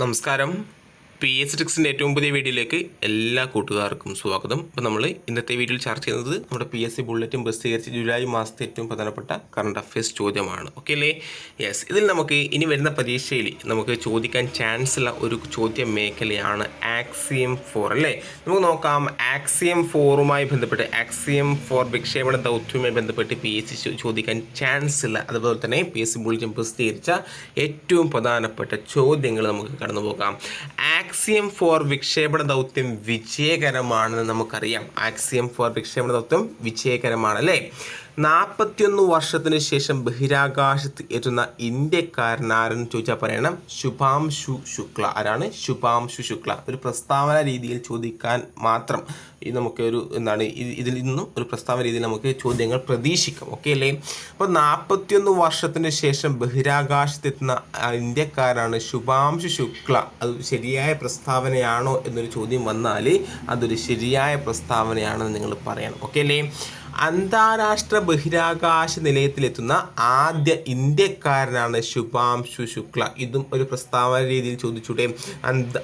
നമസ്കാരം. P S ടിക്സിന്റെ ഏറ്റവും പുതിയ വീഡിയോയിലേക്ക് എല്ലാ കൂട്ടുകാർക്കും സ്വാഗതം. അപ്പോൾ നമ്മൾ ഇന്നത്തെ വീഡിയോയിൽ ചർച്ച ചെയ്യുന്നത് നമ്മുടെ പി എസ് സി ബുള്ളറ്റും പ്രസിദ്ധീകരിച്ച ജൂലൈ മാസത്തെ ഏറ്റവും പ്രധാനപ്പെട്ട കറണ്ട് അഫയേഴ്സ് ചോദ്യമാണ്. ഓക്കെ അല്ലേ? യെസ് ഇതിൽ നമുക്ക് ഇനി വരുന്ന പരീക്ഷയിൽ നമുക്ക് ചോദിക്കാൻ ചാൻസ് ഉള്ള ഒരു ചോദ്യ മേഖലയാണ് ആക്സിയം ഫോർ അല്ലേ? നമുക്ക് നോക്കാം. ആക്സിയം ഫോറുമായി ബന്ധപ്പെട്ട് ആക്സിയം ഫോർ വിക്ഷേപണ ദൗത്യവുമായി ബന്ധപ്പെട്ട് പി എസ് സി ചോദിക്കാൻ ചാൻസ് ഇല്ല അതുപോലെ തന്നെ പി എസ് സി ബുള്ളറ്റും പ്രസിദ്ധീകരിച്ച ഏറ്റവും പ്രധാനപ്പെട്ട ചോദ്യങ്ങൾ നമുക്ക് കടന്നു പോകാം ആക്സിയം ഫോർ വിക്ഷേപണ ദൗത്യം വിജയകരമാണെന്ന് നമുക്കറിയാം. ആക്സിയം ഫോർ വിക്ഷേപണ ദൗത്യം വിജയകരമാണ് അല്ലേ നാൽപ്പത്തിയൊന്ന് വർഷത്തിന് ശേഷം ബഹിരാകാശത്ത് എത്തുന്ന ഇന്ത്യക്കാരനാരെന്ന് ചോദിച്ചാൽ പറയണം. ശുഭാംശു ശുക്ല. ആരാണ്? ശുഭാംശു ശുക്ല. ഒരു പ്രസ്താവന രീതിയിൽ ചോദിക്കാൻ മാത്രം ഈ നമുക്ക് ഒരു എന്താണ് ഇതിൽ നിന്നും ഒരു പ്രസ്താവന രീതിയിൽ നമുക്ക് ചോദ്യങ്ങൾ പ്രതീക്ഷിക്കാം. ഓക്കെ അല്ലേ? അപ്പോൾ നാൽപ്പത്തിയൊന്ന് വർഷത്തിന് ശേഷം ബഹിരാകാശത്ത് എത്തുന്ന ഇന്ത്യക്കാരാണ് ശുഭാംശു ശുക്ല. അത് ശരിയായ പ്രസ്താവനയാണോ എന്നൊരു ചോദ്യം വന്നാൽ അതൊരു ശരിയായ പ്രസ്താവനയാണെന്ന് നിങ്ങൾ പറയണം. ഓക്കെ അല്ലേ? അന്താരാഷ്ട്ര ബഹിരാകാശ നിലയത്തിലെത്തുന്ന ആദ്യ ഇന്ത്യക്കാരനാണ് ശുഭാംശു ശുക്ല. ഇതും ഒരു പ്രസ്താവന രീതിയിൽ ചോദിച്ചൂടെ.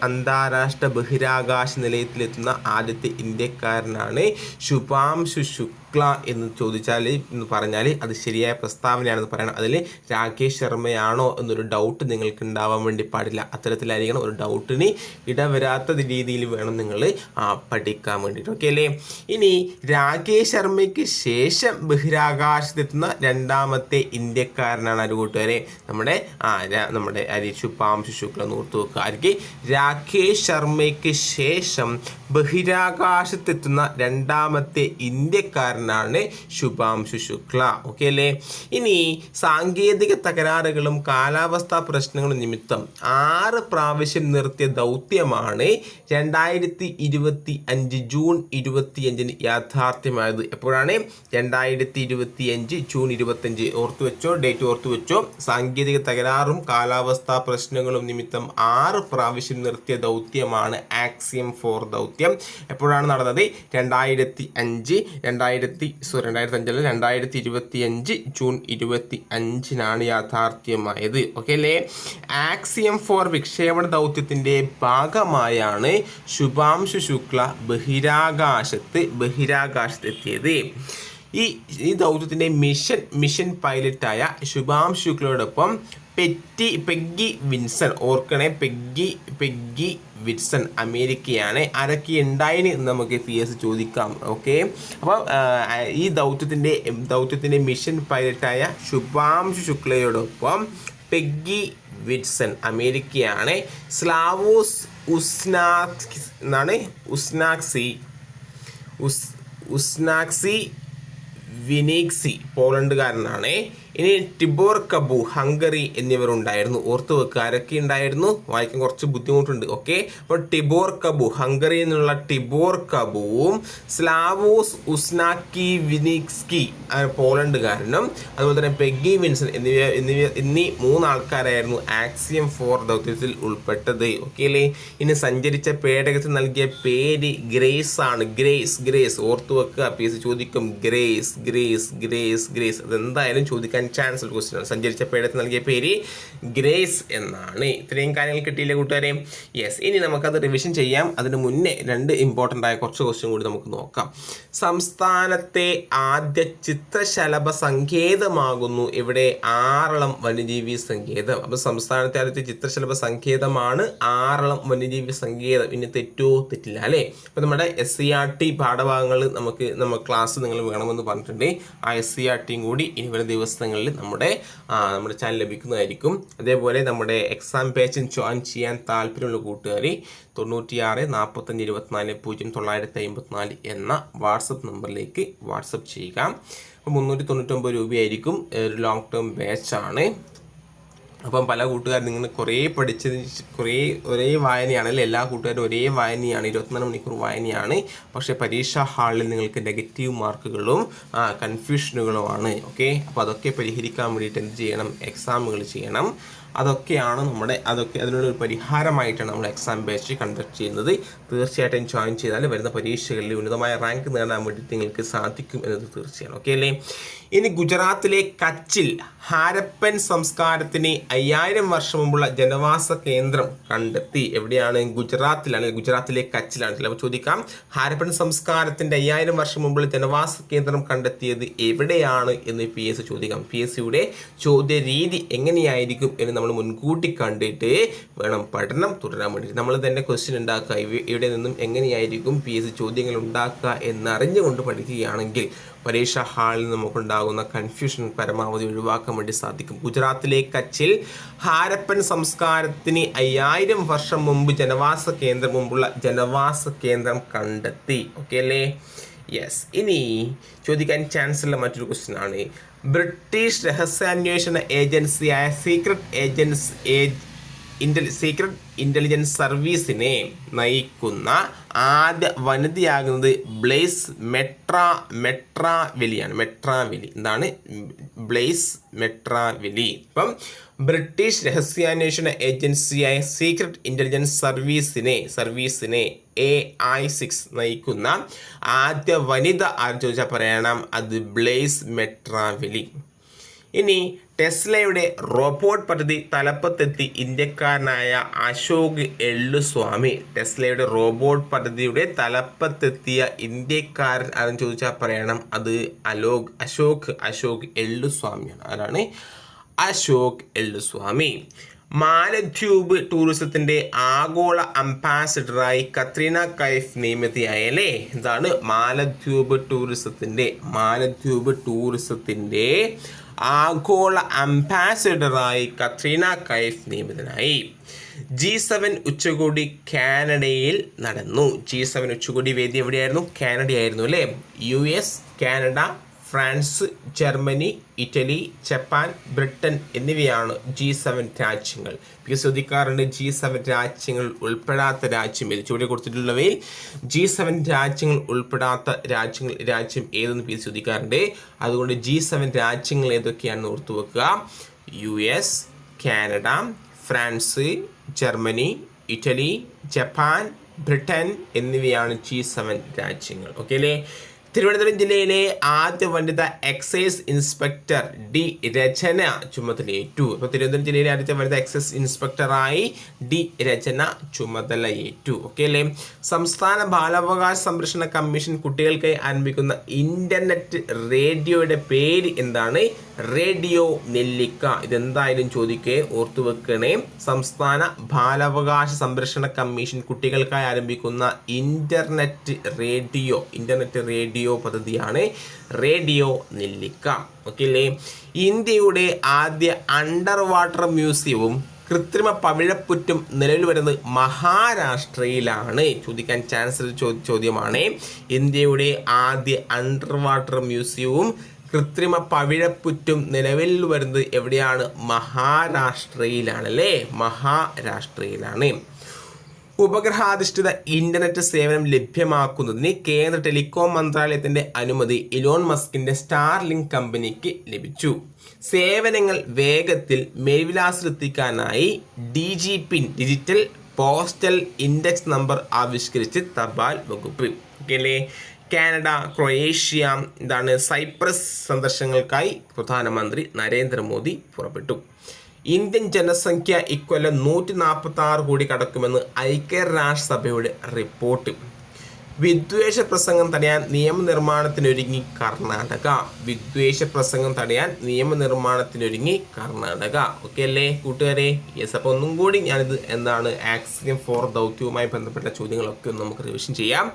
അന്താരാഷ്ട്ര ബഹിരാകാശ നിലയത്തിലെത്തുന്ന ആദ്യത്തെ ഇന്ത്യക്കാരനാണ് ശുഭാംശു ശുക്ല. എന്ന് ചോദിച്ചാൽ എന്ന് പറഞ്ഞാൽ അത് ശരിയായ പ്രസ്താവനയാണെന്ന് പറയണം. അതിൽ രാകേഷ് ശർമ്മയാണോ എന്നൊരു ഡൗട്ട് നിങ്ങൾക്ക് ഉണ്ടാവാൻ വേണ്ടി പാടില്ല. അത്തരത്തിലായിരിക്കണം ഒരു ഡൗട്ടിന് ഇടവരാത്ത രീതിയിൽ വേണം നിങ്ങൾ പഠിക്കാൻ വേണ്ടിയിട്ട് ഓക്കെ അല്ലേ? ഇനി രാകേഷ് ശർമ്മയ്ക്ക് ശേഷം ബഹിരാകാശത്തെത്തുന്ന രണ്ടാമത്തെ ഇന്ത്യക്കാരനാണ് ആര് കൂട്ടുകാരെ? നമ്മുടെ ആ നമ്മുടെ അരിശു പാംശു ശുക്ല നൂർത്ത് വെക്കുക രാകേഷ് ശർമ്മയ്ക്ക് ശേഷം ബഹിരാകാശത്തെത്തുന്ന രണ്ടാമത്തെ ഇന്ത്യക്കാരനാണ് ശുഭാംശു ശുക്ല. ഓക്കെ അല്ലേ? ഇനി സാങ്കേതിക തകരാറുകളും കാലാവസ്ഥാ പ്രശ്നങ്ങളും നിമിത്തം ആറ് പ്രാവശ്യം നിർത്തിയ ദൗത്യമാണ് രണ്ടായിരത്തി ഇരുപത്തി അഞ്ച് ജൂൺ ഇരുപത്തി അഞ്ചിന് യാഥാർത്ഥ്യമായത്. എപ്പോഴാണ്? രണ്ടായിരത്തി ഇരുപത്തി അഞ്ച് ജൂൺ ഇരുപത്തഞ്ച് ഓർത്തു വെച്ചോ ഡേറ്റ് ഓർത്തു വെച്ചോ. സാങ്കേതിക തകരാറും കാലാവസ്ഥാ പ്രശ്നങ്ങളും നിമിത്തം ആറ് പ്രാവശ്യം നിർത്തിയ ദൗത്യമാണ് ആക്സിയം ഫോർ ദൗത്യം. എപ്പോഴാണ് നടന്നത്? രണ്ടായിരത്തി അഞ്ച് രണ്ടായിരത്തി സോറി രണ്ടായിരത്തി അഞ്ചല്ല രണ്ടായിരത്തി ഇരുപത്തി അഞ്ച് ജൂൺ ഇരുപത്തി അഞ്ചിനാണ് യാഥാർത്ഥ്യമായത്. ഓക്കെ അല്ലേ? ആക്സിയം ഫോർ വിക്ഷേപണ ദൗത്യത്തിന്റെ ഭാഗമായാണ് ശുഭാംശു ശുക്ല ബഹിരാകാശത്ത് ബഹിരാകാശത്തെത്തിയത്. ഈ ഈ ദൗത്യത്തിന്റെ മിഷൻ മിഷൻ പൈലറ്റായ ശുഭാംശു ശുക്ലയോടൊപ്പം പെറ്റി പെഗ്ഗി വിൻസൺ ഓർക്കണേ പെഗ്ഗി പെഗ്ഗി വിൻസൺ അമേരിക്കയാണ്. ആരൊക്കെ ഉണ്ടായിന് എന്ന് നമുക്ക് പി എസ് ചോദിക്കാം ഓക്കെ അപ്പോൾ ഈ ദൗത്യത്തിന്റെ ദൗത്യത്തിന്റെ മിഷൻ പൈലറ്റായ ശുഭാംശു ശുക്ലയോടൊപ്പം പെഗ്ഗി വിറ്റ്സൺ അമേരിക്കയാണ്. സ്ലാവോസ് ഉസ്നാക്സ് എന്നാണ് ഉസ്നാക്സി ഉസ് ഉസ്നാക്സി വിനീക്സി പോളണ്ടുകാരനാണ്. ഇനി ടിബോർ കബു ഹംഗറി എന്നിവരുണ്ടായിരുന്നു. ഓർത്ത് വെക്കുക ആരൊക്കെ ഉണ്ടായിരുന്നു? വായിക്കാൻ കുറച്ച് ബുദ്ധിമുട്ടുണ്ട് ഓക്കെ അപ്പോൾ ടിബോർ കബു ഹംഗറി എന്നുള്ള ടിബോർ കബുവും സ്ലാവോസ് ഉസ്നാക്കി വിനിക്സ്കി പോളണ്ട് പോളണ്ടുകാരനും അതുപോലെ തന്നെ പെഗ്ഗി വിൻസൺ എന്നിവ എന്നിവ എന്നീ മൂന്ന് ആൾക്കാരായിരുന്നു ആക്സിയം ഫോർ ദൗത്യത്തിൽ ഉൾപ്പെട്ടത് ഓക്കെ അല്ലേ? ഇനി സഞ്ചരിച്ച പേടകത്തിൽ നൽകിയ പേര് ഗ്രേസ് ആണ്. Grace Grace. ഓർത്തു വെക്കുക പി എസ് ചോദിക്കും. Grace Grace Grace Grace. അതെന്തായാലും ചോദിക്കാൻ ചാൻസ് ഉള്ള ക്വസ്റ്റ്യൻ സഞ്ചരിച്ച പേടകത്തിൽ നൽകിയ പേര് ഗ്രേസ് എന്നാണ്. ഇത്രയും കാര്യങ്ങൾ കിട്ടിയില്ലേ കൂട്ടുകാരെ? യെസ് ഇനി നമുക്കത് റിവിഷൻ ചെയ്യാം. അതിന് മുന്നേ രണ്ട് ഇമ്പോർട്ടന്റ് ആയ കുറച്ച് ക്വസ്റ്റ്യൻ കൂടി നമുക്ക് നോക്കാം. സംസ്ഥാനത്തെ ആദ്യ ചിത്രശലഭ സങ്കേതമാകുന്നു. ഇവിടെ ആറളം വന്യജീവി സങ്കേതം. അപ്പോൾ സംസ്ഥാനത്തെ ആദ്യത്തെ ചിത്രശലഭ സങ്കേതമാണ് ആറളം വന്യജീവി സങ്കേതം. ഇനി തെറ്റോ തെറ്റില്ല അല്ലേ? അപ്പോൾ നമ്മുടെ എസ് സി ആർ ടി പാഠഭാഗങ്ങൾ നമുക്ക് നമ്മൾ ക്ലാസ് നിങ്ങൾ വേണമെന്ന് പറഞ്ഞിട്ടുണ്ട്. ആ എസ് സി ആർ ടിയും കൂടി ഇനി വരുന്ന ദിവസങ്ങളിൽ നമ്മുടെ നമ്മുടെ ചാനൽ ലഭിക്കുന്നതായിരിക്കും. അതേപോലെ നമ്മുടെ എക്സാം പേജിൽ ജോയിൻ ചെയ്യാൻ താല്പര്യമുള്ള കൂട്ടുകാർ തൊണ്ണൂറ്റിയാറ് നാൽപ്പത്തഞ്ച് ഇരുപത്തിനാല് പൂജ്യം തൊള്ളായിരത്തി അമ്പത്തിനാല് എന്ന വാട്സപ്പ് നമ്പറിലേക്ക് വാട്സപ്പ് ചെയ്യുക. അപ്പോൾ മുന്നൂറ്റി തൊണ്ണൂറ്റൊമ്പത് രൂപയായിരിക്കും ഒരു ലോങ് ടേം ബാച്ചാണ് അപ്പം പല കൂട്ടുകാരും നിങ്ങൾ കുറേ പഠിച്ചത് കുറേ ഒരേ വായനയാണ് അല്ലേ? എല്ലാ കൂട്ടുകാരും ഒരേ വായനയാണ് ഇരുപത്തിനാല് മണിക്കൂർ വായനയാണ്. പക്ഷേ പരീക്ഷാ ഹാളിൽ നിങ്ങൾക്ക് നെഗറ്റീവ് മാർക്കുകളും കൺഫ്യൂഷനുകളുമാണ് ഓക്കെ? അപ്പോൾ അതൊക്കെ പരിഹരിക്കാൻ വേണ്ടിയിട്ട് എന്ത് ചെയ്യണം? എക്സാമുകൾ ചെയ്യണം. അതൊക്കെയാണ് നമ്മുടെ അതൊക്കെ അതിനുള്ള ഒരു പരിഹാരമായിട്ടാണ് നമ്മൾ എക്സാം ബാച്ച് കണ്ടക്ട് ചെയ്യുന്നത്. തീർച്ചയായിട്ടും ജോയിൻ ചെയ്താൽ വരുന്ന പരീക്ഷകളിൽ ഉന്നതമായ റാങ്ക് നേടാൻ വേണ്ടി നിങ്ങൾക്ക് സാധിക്കും എന്നത് തീർച്ചയാണ്. ഓക്കെ അല്ലേ? ഇനി ഗുജറാത്തിലെ കച്ചിൽ ഹാരപ്പൻ സംസ്കാരത്തിന് അയ്യായിരം വർഷം മുമ്പുള്ള ജനവാസ കേന്ദ്രം കണ്ടെത്തി. എവിടെയാണ്? ഗുജറാത്തിലാണ്. ഗുജറാത്തിലെ കച്ചിലാണ്. ചിലപ്പോൾ ചോദിക്കാം ഹാരപ്പൻ സംസ്കാരത്തിന്റെ അയ്യായിരം വർഷം മുമ്പുള്ള ജനവാസ കേന്ദ്രം കണ്ടെത്തിയത് എവിടെയാണ് എന്ന് പി എസ് ചോദിക്കാം. പി എസ് സിയുടെ ചോദ്യ രീതി എങ്ങനെയായിരിക്കും എന്ന് നമ്മൾ മുൻകൂട്ടി കണ്ടിട്ട് വേണം പഠനം തുടരാൻ വേണ്ടി നമ്മൾ തന്നെ ക്വസ്റ്റ്യൻ ഉണ്ടാക്കുക. ഇവിടെ നിന്നും എങ്ങനെയായിരിക്കും പി എസ് ചോദ്യങ്ങൾ ഉണ്ടാക്കുക എന്നറിഞ്ഞുകൊണ്ട് പഠിക്കുകയാണെങ്കിൽ പരീക്ഷാ ഹാളിൽ നമുക്കുണ്ടാകുന്ന കൺഫ്യൂഷൻ പരമാവധി ഒഴിവാക്കാൻ വേണ്ടി സാധിക്കും. ഗുജറാത്തിലെ കച്ചിൽ ഹാരപ്പൻ സംസ്കാരത്തിന് അയ്യായിരം വർഷം മുമ്പ് ജനവാസ കേന്ദ്രം മുമ്പുള്ള ജനവാസ കേന്ദ്രം കണ്ടെത്തി. ഓക്കെ അല്ലേ? യെസ് ഇനി ചോദിക്കാൻ ചാൻസ് ഉള്ള മറ്റൊരു ക്വസ്റ്റ്യൻ ആണ്. ബ്രിട്ടീഷ് രഹസ്യാന്വേഷണ ഏജൻസിയായ secret agents age intel secret intelligence സർവീസിനെ നയിക്കുന്ന ആദ്യ വനിതയാകുന്നത് ബ്ലേസ് മെട്രാ മെട്രാവെലിയാണ്. മെട്രാവെലി. എന്താണ്? Blaise Metreweli. ഇപ്പം ബ്രിട്ടീഷ് രഹസ്യാന്വേഷണ ഏജൻസിയായ സീക്രട്ട് ഇന്റലിജൻസ് സർവീസിനെ സർവീസിനെ എ ഐ സിക്സ് നയിക്കുന്ന ആദ്യ വനിത ആര് ചോദിച്ചാൽ പറയണം? അത് ബ്ലേസ് മെട്രാവെലി. ഇനി ടെസ്ലയുടെ റോബോട്ട് പദ്ധതി തലപ്പത്തെത്തി ഇന്ത്യക്കാരനായ അശോക് എള്ളുസ്വാമി. ടെസ്ലയുടെ റോബോട്ട് പദ്ധതിയുടെ തലപ്പത്തെത്തിയ ഇന്ത്യക്കാരൻ ആരെന്ന് ചോദിച്ചാൽ പറയണം. അത് അലോക് അശോക് അശോക് എള്ളുസ്വാമിയാണ്. ആരാണ്? അശോക് എള്ളുസ്വാമി. മാലദ്വീപ് ടൂറിസത്തിന്റെ ആഗോള അംബാസിഡറായി കത്രീന കൈഫ് നിയമിതയായ അല്ലേ ഇതാണ് മാലദ്വീപ് ടൂറിസത്തിന്റെ മാലദ്വീപ് ടൂറിസത്തിന്റെ ആഗോള അംബാസിഡറായി കത്രീന കൈഫ് നിയമിതനായി. ജി സെവൻ ഉച്ചകോടി കാനഡയിൽ നടന്നു. ജി സെവൻ ഉച്ചകോടി വേദി എവിടെയായിരുന്നു? കാനഡയായിരുന്നു അല്ലേ? U S Canada France Germany Italy Japan Britain എന്നിവയാണ് ജി സെവൻ രാജ്യങ്ങൾ. പി ശ്രദ്ധിക്കാറുണ്ട് ജി സെവൻ രാജ്യങ്ങൾ ഉൾപ്പെടാത്ത രാജ്യം ഏത്? ചുവടെ കൊടുത്തിട്ടുള്ളവയിൽ ജി സെവൻ രാജ്യങ്ങൾ ഉൾപ്പെടാത്ത രാജ്യങ്ങൾ രാജ്യം ഏതെന്ന് പി ശ്രദ്ധിക്കാറുണ്ട് അതുകൊണ്ട് ജി സെവൻ രാജ്യങ്ങൾ ഏതൊക്കെയാണെന്ന് ഓർത്തു വെക്കുക. U S Canada France Germany Italy Japan Britain എന്നിവയാണ് ജി സെവൻ രാജ്യങ്ങൾ. ഓക്കെ അല്ലേ? തിരുവനന്തപുരം ജില്ലയിലെ ആദ്യ വനിത എക്സൈസ് ഇൻസ്പെക്ടർ ഡി രചന ചുമതലയേറ്റു. അപ്പോൾ തിരുവനന്തപുരം ജില്ലയിലെ ആദ്യത്തെ വനിത എക്സൈസ് ഇൻസ്പെക്ടറായി ഡി രചന ചുമതലയേറ്റു. ഓക്കെ അല്ലേ? സംസ്ഥാന ബാലാവകാശ സംരക്ഷണ കമ്മീഷൻ കുട്ടികൾക്കായി ആരംഭിക്കുന്ന ഇന്റർനെറ്റ് റേഡിയോയുടെ പേര് എന്താണ്? റേഡിയോ നെല്ലിക്ക. ഇതെന്തായാലും ചോദിക്കേ ഓർത്തു വെക്കണേ. സംസ്ഥാന ബാലാവകാശ സംരക്ഷണ കമ്മീഷൻ കുട്ടികൾക്കായി ആരംഭിക്കുന്ന ഇന്റർനെറ്റ് റേഡിയോ. Internet radio. പദ്ധതിയാണ് റേഡിയോ നെല്ലിക്ക. ഓക്കെ അല്ലേ ഇന്ത്യയുടെ ആദ്യ അണ്ടർ വാട്ടർ മ്യൂസിയവും കൃത്രിമ പവിഴപ്പുറ്റും നിലവിൽ വരുന്നത് മഹാരാഷ്ട്രയിലാണ്. ചോദിക്കാൻ ചാൻസ് ചോദ്യമാണ്. ഇന്ത്യയുടെ ആദ്യ അണ്ടർ വാട്ടർ മ്യൂസിയവും കൃത്രിമ പവിഴപ്പുറ്റും നിലവിൽ വരുന്നത് എവിടെയാണ്? മഹാരാഷ്ട്രയിലാണ് അല്ലേ മഹാരാഷ്ട്രയിലാണ്. ഉപഗ്രഹാധിഷ്ഠിത ഇന്റർനെറ്റ് സേവനം ലഭ്യമാക്കുന്നതിന് കേന്ദ്ര ടെലികോം മന്ത്രാലയത്തിന്റെ അനുമതി ഇലോൺ മസ്കിന്റെ സ്റ്റാർലിങ്ക് കമ്പനിക്ക് ലഭിച്ചു. സേവനങ്ങൾ വേഗത്തിൽ മേൽവിലാസത്തിലെത്തിക്കാനായി DIGIPIN digital postal index number ആവിഷ്കരിച്ച് തപാൽ വകുപ്പ്. ഓക്കെ കാനഡ ക്രൊയേഷ്യ എന്താണ് സൈപ്രസ് സന്ദർശനങ്ങൾക്കായി പ്രധാനമന്ത്രി നരേന്ദ്രമോദി പുറപ്പെട്ടു. ഇന്ത്യൻ ജനസംഖ്യ ഇക്കൊല്ലം നൂറ്റി നാൽപ്പത്തി ആറ് കോടി കടക്കുമെന്ന് ഐക്യരാഷ്ട്രസഭയുടെ റിപ്പോർട്ട് വിദ്വേഷ പ്രസംഗം തടയാൻ നിയമനിർമ്മാണത്തിനൊരുങ്ങി കർണാടക. വിദ്വേഷ പ്രസംഗം തടയാൻ നിയമനിർമ്മാണത്തിനൊരുങ്ങി കർണാടക. ഓക്കെ അല്ലേ കൂട്ടുകാരെ? യെസ് അപ്പോൾ ഒന്നും കൂടി ഞാനിത് എന്താണ് ആക്സിയം ഫോർ ദൗത്യവുമായി ബന്ധപ്പെട്ട ചോദ്യങ്ങളൊക്കെ ഒന്ന് നമുക്ക് റിവിഷൻ ചെയ്യാം.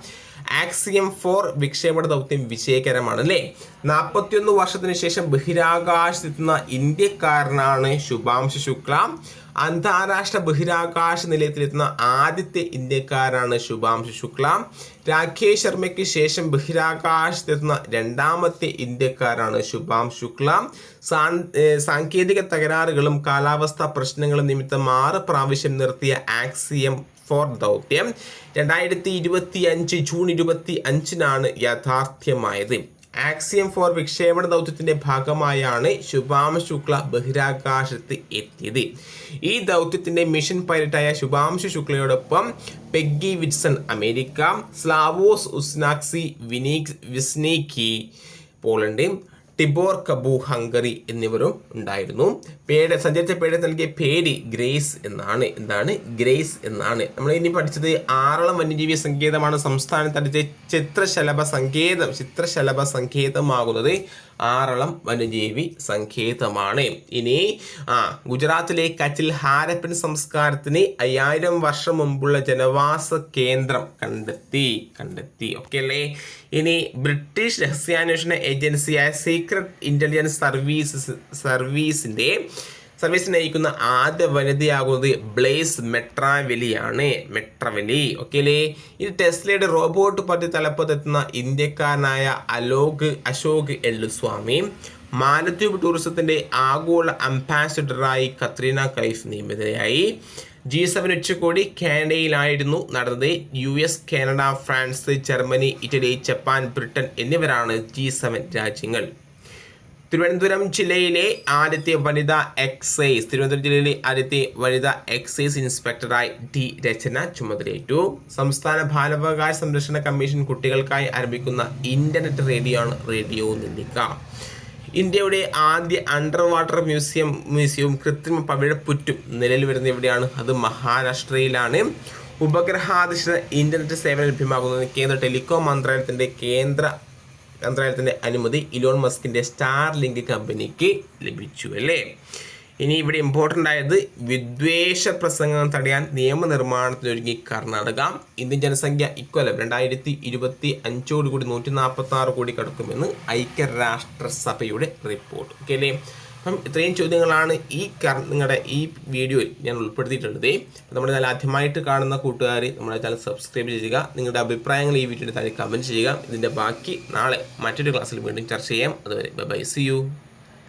ആക്സിയം ഫോർ വിക്ഷേപണ ദൗത്യം വിജയകരമാണ് അല്ലേ നാൽപ്പത്തിയൊന്ന് വർഷത്തിന് ശേഷം ബഹിരാകാശത്തെത്തുന്ന ഇന്ത്യക്കാരനാണ് ശുഭാംശു ശുക്ല. അന്താരാഷ്ട്ര ബഹിരാകാശ നിലയത്തിലെത്തുന്ന ആദ്യത്തെ ഇന്ത്യക്കാരാണ് ശുഭാംശു ശുക്ല. രാകേഷ് ശർമ്മയ്ക്ക് ശേഷം ബഹിരാകാശത്തെത്തുന്ന രണ്ടാമത്തെ ഇന്ത്യക്കാരാണ് ശുഭാംശു ശുക്ല. സാങ്കേതിക തകരാറുകളും കാലാവസ്ഥാ പ്രശ്നങ്ങളും നിമിത്തം ആറ് പ്രാവശ്യം നിർത്തിയ ആക്സിയം ഫോർ ദൗത്യം. രണ്ടായിരത്തി ഇരുപത്തി അഞ്ച് ജൂൺ ഇരുപത്തി അഞ്ചിനാണ് യാഥാർത്ഥ്യമായത്. ആക്സിയം ഫോർ വിക്ഷേപണ ദൗത്യത്തിന്റെ ഭാഗമായാണ് ശുഭാം ശുക്ല ബഹിരാകാശത്ത് എത്തിയത്. ഈ ദൗത്യത്തിന്റെ മിഷൻ പൈലറ്റായ Shubhanshu ശുക്ലയോടൊപ്പം Peggy Whitson America Slawosz Uznanski വിനീക് Wisniewski Poland Tibor Kapu Hungary എന്നിവരും ഉണ്ടായിരുന്നു. പേര് സഞ്ചരിച്ച പേര് നൽകിയ പേര് ഗ്രേസ് എന്നാണ്. എന്താണ്? ഗ്രേസ് എന്നാണ്. നമ്മൾ ഇനി പഠിച്ചത് ആറളം വന്യജീവി സങ്കേതമാണ്. സംസ്ഥാനത്തടിച്ച് ചിത്രശലഭ സങ്കേതം ചിത്രശലഭ സങ്കേതമാകുന്നത് ആറളം വന്യജീവി സങ്കേതമാണ്. ഇനി ആ ഗുജറാത്തിലെ കച്ചിൽ ഹാരപ്പൻ സംസ്കാരത്തിന് അയ്യായിരം വർഷം മുമ്പുള്ള ജനവാസ കേന്ദ്രം കണ്ടെത്തി കണ്ടെത്തി. ഓക്കെ അല്ലേ? ഇനി ബ്രിട്ടീഷ് രഹസ്യാന്വേഷണ ഏജൻസിയായ സീക്രട്ട് ഇന്റലിജൻസ് സർവീസ് സർവീസിന്റെ സർവീസ് നയിക്കുന്ന ആദ്യ വനിതയാകുന്നത് ബ്ലേസ് മെട്രാവെലിയാണ്. മെട്രവെലി. ഓക്കെ അല്ലേ ഇത് ടെസ്ലയുടെ റോബോട്ട് പദ്ധതി തലപ്പത്തെത്തുന്ന ഇന്ത്യക്കാരനായ അലോക് അശോക് എല്ലുസ്വാമി മാലദ്വീപ് ടൂറിസത്തിന്റെ ആഗോള അംബാസിഡറായി കത്രീന കൈഫ് നിയമിതയായി. ജി സെവൻ ഉച്ചകോടി കാനഡയിലായിരുന്നു നടന്നത്. U S Canada France Germany Italy Japan Britain എന്നിവരാണ് ജി സെവൻ രാജ്യങ്ങൾ. തിരുവനന്തപുരം ജില്ലയിലെ ആദ്യത്തെ വനിതാ എക്സൈസ് തിരുവനന്തപുരം ജില്ലയിലെ ആദ്യത്തെ വനിതാ എക്സൈസ് ഇൻസ്പെക്ടറായി ഡി രചന ചുമതലയേറ്റു. സംസ്ഥാന ബാലാവകാശ സംരക്ഷണ കമ്മീഷൻ കുട്ടികൾക്കായി ആരംഭിക്കുന്ന ഇന്റർനെറ്റ് റേഡിയോ ആണ് റേഡിയോ നെല്ലിക്ക ഇന്ത്യയുടെ ആദ്യ അണ്ടർ വാട്ടർ മ്യൂസിയം മ്യൂസിയവും കൃത്രിമ പവിഴപ്പുറ്റും നിലയിൽ വരുന്ന എവിടെയാണ്? അത് മഹാരാഷ്ട്രയിലാണ്. ഉപഗ്രഹാധിഷ്ഠിത ഇന്റർനെറ്റ് സേവനം ലഭ്യമാകുന്നതിന് കേന്ദ്ര ടെലികോം മന്ത്രാലയത്തിന്റെ കേന്ദ്ര മന്ത്രാലയത്തിന്റെ അനുമതി ഇലോൺ മസ്കിന്റെ സ്റ്റാർ ലിങ്ക് കമ്പനിക്ക് ലഭിച്ചു അല്ലേ? ഇനി ഇവിടെ ഇമ്പോർട്ടന്റ് ആയത് വിദ്വേഷ പ്രസംഗം തടയാൻ നിയമനിർമ്മാണത്തിനൊരുങ്ങി കർണാടക. ഇന്ത്യൻ ജനസംഖ്യ ഇക്കൊല്ലം രണ്ടായിരത്തി ഇരുപത്തി അഞ്ചോട് കൂടി നൂറ്റി നാൽപ്പത്തി ആറ് കോടി കടക്കുമെന്ന് ഐക്യരാഷ്ട്രസഭയുടെ റിപ്പോർട്ട് ഓക്കെ അല്ലേ? അപ്പം ഇത്രയും ചോദ്യങ്ങളാണ് ഈ നിങ്ങളുടെ ഈ വീഡിയോയിൽ ഞാൻ ഉൾപ്പെടുത്തിയിട്ടുള്ളത്. നമ്മുടെ ചാനൽ ആദ്യമായിട്ട് കാണുന്ന കൂട്ടുകാർ നമ്മുടെ ചാനൽ സബ്സ്ക്രൈബ് ചെയ്യുക. നിങ്ങളുടെ അഭിപ്രായങ്ങൾ ഈ വീഡിയോയുടെ താഴെ കമന്റ് ചെയ്യുക. ഇതിന്റെ ബാക്കി നാളെ മറ്റൊരു ക്ലാസ്സിൽ വീണ്ടും ചർച്ച ചെയ്യാം. അതുവരെ ബൈ സി യു